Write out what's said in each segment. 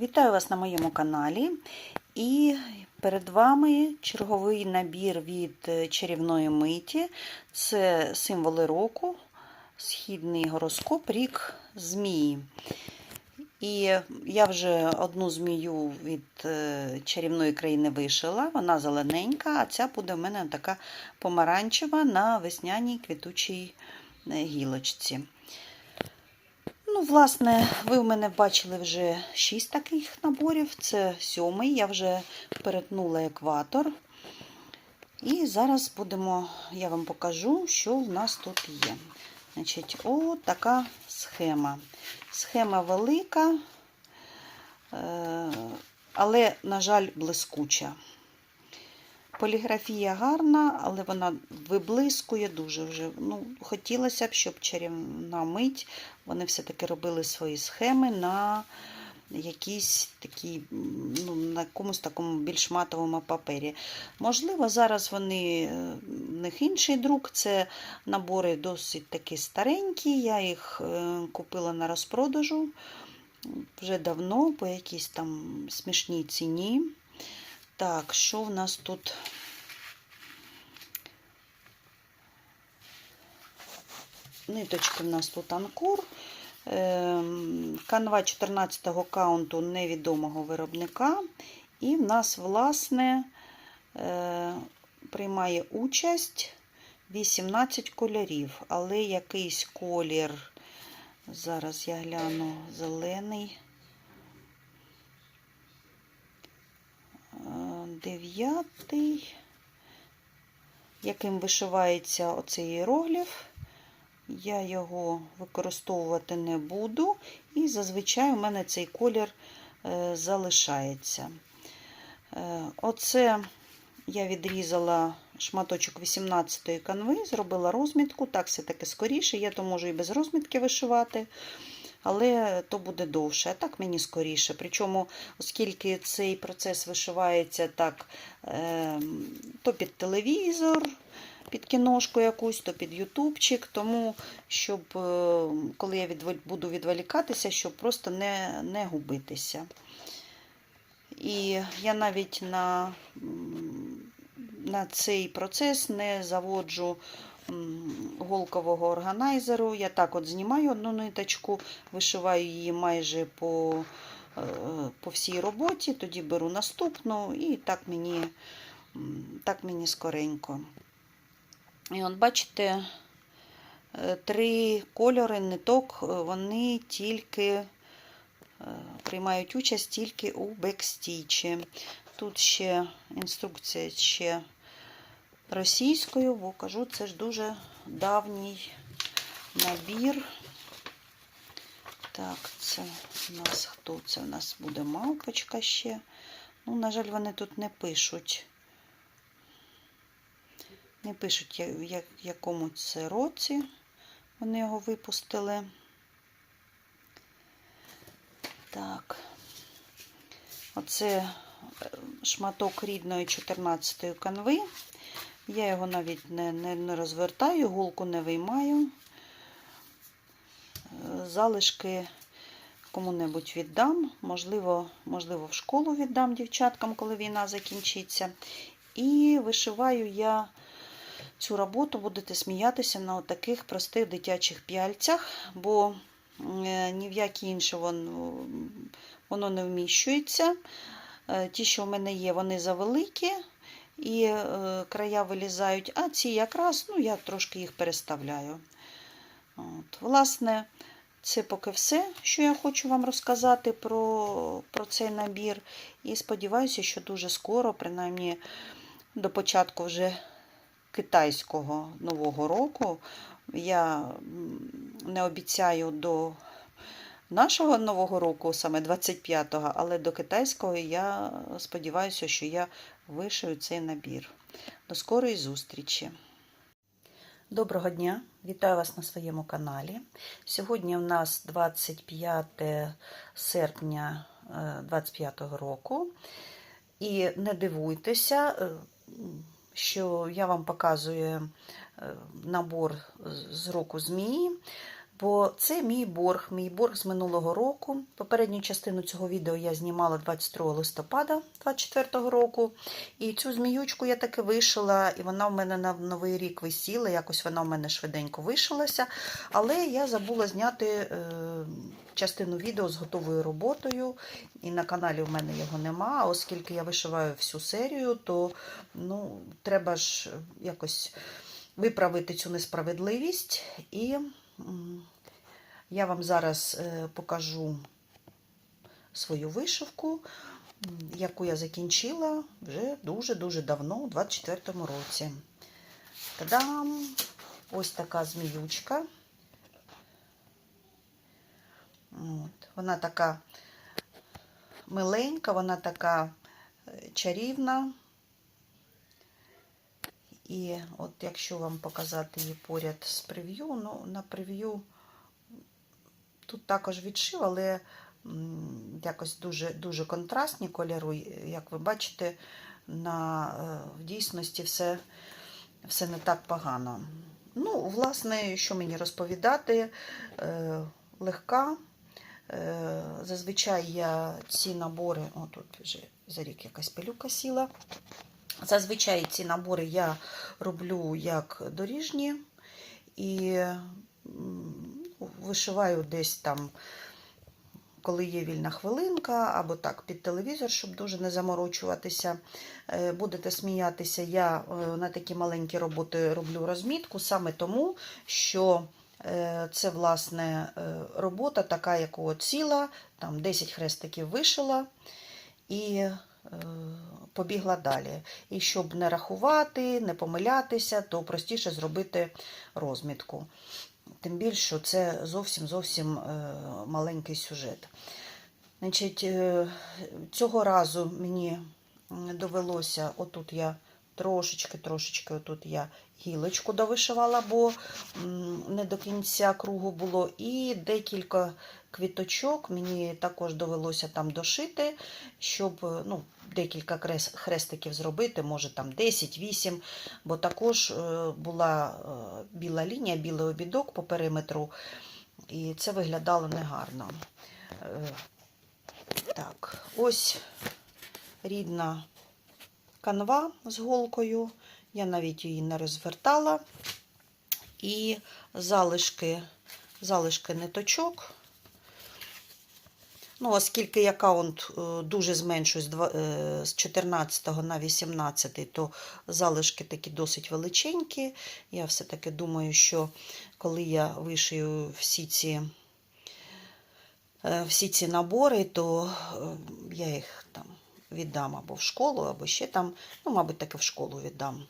Вітаю вас на моєму каналі. І перед вами черговий набір від чарівної миті. Це символи року, східний гороскоп, рік змії. І я вже одну змію від е, чарівної країни вишила, вона зелененька, а ця буде в мене така помаранчева на весняній квітучій е, гілочці. Ну, власне, ви в мене бачили вже 6 таких наборів. Це сьомий, я вже перетнула екватор. І зараз будемо, я вам покажу, що в нас тут є. Значить, о, така схема. Схема велика, е, але, на жаль, блискуча. Поліграфія гарна, але вона виблискує дуже вже. Ну, Хотілося б, щоб чарівна мить вони все-таки робили свої схеми на якійсь такій, ну, на якомусь такому більш матовому папері. Можливо, зараз вони е, в них інший друк. Це набори досить такі старенькі. Я їх е, купила на розпродажу вже давно, по якійсь там смішній ціні. Так, що в нас тут? Ниточки в нас тут анкор. Ем, канва 14-го каунту невідомого виробника. І в нас, власне, е, приймає участь 18 кольорів, але якийсь колір, зараз я гляну, зелений. Дев'ятий, яким вишивається оцей іерогліф. Я його використовувати не буду, і зазвичай у мене цей колір е, залишається. Е, оце я відрізала шматочок 18-ї канви, зробила розмітку, так все-таки скоріше, я то можу і без розмітки вишивати але то буде довше, а так мені скоріше. Причому, оскільки цей процес вишивається так, ем, то під телевізор, під кіношку якусь, то під ютубчик, тому щоб, е, коли я буду відволікатися, щоб просто не, не губитися. І я навіть на на цей процес не заводжу голкового органайзеру. Я так от знімаю одну ниточку, вишиваю її майже по е, по всій роботі, тоді беру наступну і так мені, так мені скоренько. І от бачите, е, три кольори ниток, е, вони тільки приймають участь тільки у бекстічі. Тут ще інструкція ще російською, бо кажу, це ж дуже давній набір. Так, це у нас хто? Це у нас буде мавпочка ще. Ну, на жаль, вони тут не пишуть. Не пишуть, в якому це році вони його випустили. Так, оце е, шматок рідної 14-ї канви. Я його навіть не, не, не розвертаю, голку не виймаю. Е, залишки кому-небудь віддам, можливо, можливо, в школу віддам дівчаткам, коли війна закінчиться. І вишиваю я цю роботу, будете сміятися на таких простих дитячих п'яльцях, бо е, ні в які інші воно, воно не вміщується. Е, ті, що в мене є, вони завеликі і е, края вилізають, а ці якраз ну, я трошки їх переставляю. От, Власне, це поки все, що я хочу вам розказати про, про цей набір. І сподіваюся, що дуже скоро, принаймні до початку вже китайського нового року, я не обіцяю до нашого нового року, саме 25-го, але до китайського я сподіваюся, що я вишию цей набір. До скорої зустрічі! Доброго дня! Вітаю вас на своєму каналі. Сьогодні у нас 25 серпня 25 року. І не дивуйтеся, е, що я вам показую е, набор з року змії. Бо це мій борг, мій борг з минулого року. Попередню частину цього відео я знімала 22 листопада 2024 року. І цю зміючку я таки вишила, і вона в мене на новий рік висіла. Якось вона в мене швиденько вишилася. Але я забула зняти е, частину відео з готовою роботою. І на каналі в мене його нема. Оскільки я вишиваю всю серію, то ну, треба ж якось виправити цю несправедливість. І я вам зараз е, покажу свою вишивку, яку я закінчила вже дуже-дуже давно, у 24-му році. Та-дам! Ось така зміючка. От. Вона така миленька, вона така е, чарівна. І от якщо вам показати її поряд з прев'ю, ну на прев'ю тут також відшив, але якось дуже дуже контрастні кольори. Як ви бачите, на, е, в дійсності все, все не так погано. Ну, власне, що мені розповідати, е, легка. Е, Зазвичай я ці набори, о, тут вже за рік якась пилюка сіла. Зазвичай ці набори я роблю як доріжні і вишиваю десь там, коли є вільна хвилинка, або так під телевізор, щоб дуже не заморочуватися. Е, Будете сміятися, я е, на такі маленькі роботи роблю розмітку саме тому, що е, це власне робота така, якого ціла, там 10 хрестиків вишила. І побігла далі. І щоб не рахувати, не помилятися, то простіше зробити розмітку. Тим більше, що це зовсім зовсім е, маленький сюжет. Значить, е, цього разу мені довелося, отут я трошечки-трошечки, отут я гілочку довишивала, бо не до кінця кругу було, і декілька квіточок мені також довелося там дошити, щоб ну, декілька хрестиків зробити, може там 10-8, бо також е, була е, біла лінія, білий обідок по периметру, і це виглядало негарно. Е, Так, ось рідна канва з голкою. Я навіть її не розвертала. І залишки, залишки ниточок. Ну, оскільки я аккаунт е, дуже зменшуюсь з два- е, з 14 на 18, то залишки такі досить величенькі. Я все-таки думаю, що коли я вишию всі ці, е, всі ці набори, то я їх там віддам або в школу, або ще там, ну, мабуть, таки в школу віддам.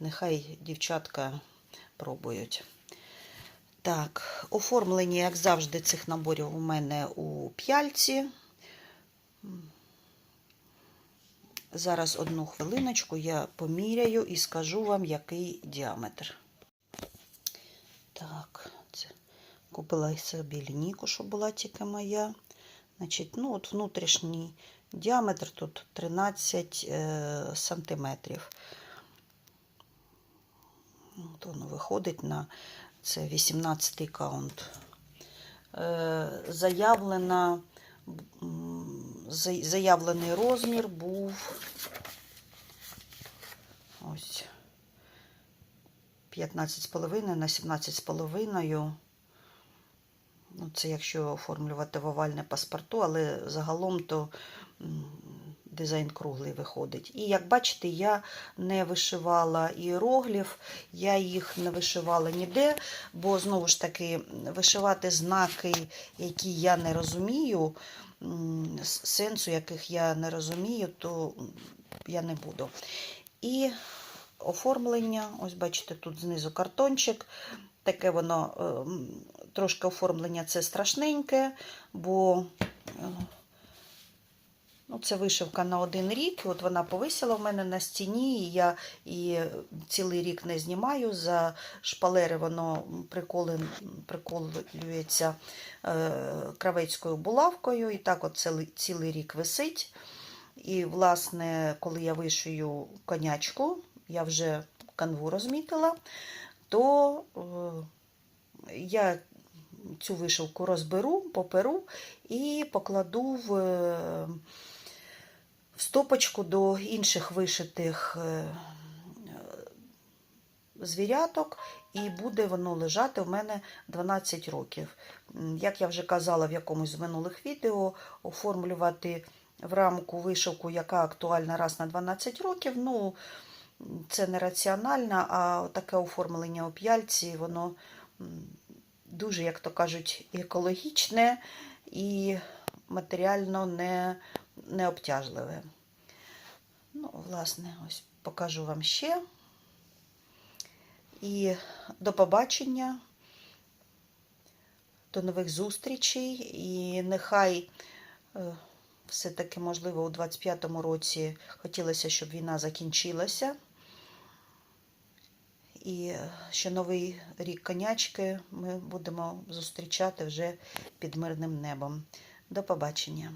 Нехай дівчатка пробують. Так, оформлення, як завжди, цих наборів у мене у п'яльці. Зараз одну хвилиночку я поміряю і скажу вам, який діаметр. Так, це купила собі лінійку, щоб була тільки моя. Значить, ну от внутрішній діаметр тут 13 е, сантиметрів. От воно виходить на це 18-й каунт. Е, заявлена, за- заявлений розмір був ось 15,5 на 17,5. Це якщо оформлювати в овальне паспорту, але загалом то дизайн круглий виходить. І як бачите, я не вишивала іерогліф, я їх не вишивала ніде, бо знову ж таки вишивати знаки, які я не розумію, сенсу яких я не розумію, то я не буду. І оформлення, ось бачите, тут знизу картончик. Таке воно е, трошки оформлення це страшненьке, бо е, ну, це вишивка на один рік. і От вона повисіла в мене на стіні, і я і цілий рік не знімаю. За шпалери воно приколюється е, кравецькою булавкою, і так от цілий, цілий рік висить. І, власне, коли я вишию конячку, я вже канву розмітила, то е, я цю вишивку розберу, поперу і покладу в, е, в стопочку до інших вишитих е, звіряток, і буде воно лежати в мене 12 років. Як я вже казала в якомусь з минулих відео, оформлювати в рамку вишивку, яка актуальна раз на 12 років, ну, це не раціонально, а таке оформлення у п'яльці, воно дуже, як то кажуть, екологічне і матеріально не, не обтяжливе. Ну, власне, ось покажу вам ще. І до побачення, до нових зустрічей. І нехай е, все-таки, можливо, у 25-му році хотілося, щоб війна закінчилася. І ще новий рік конячки ми будемо зустрічати вже під мирним небом. До побачення.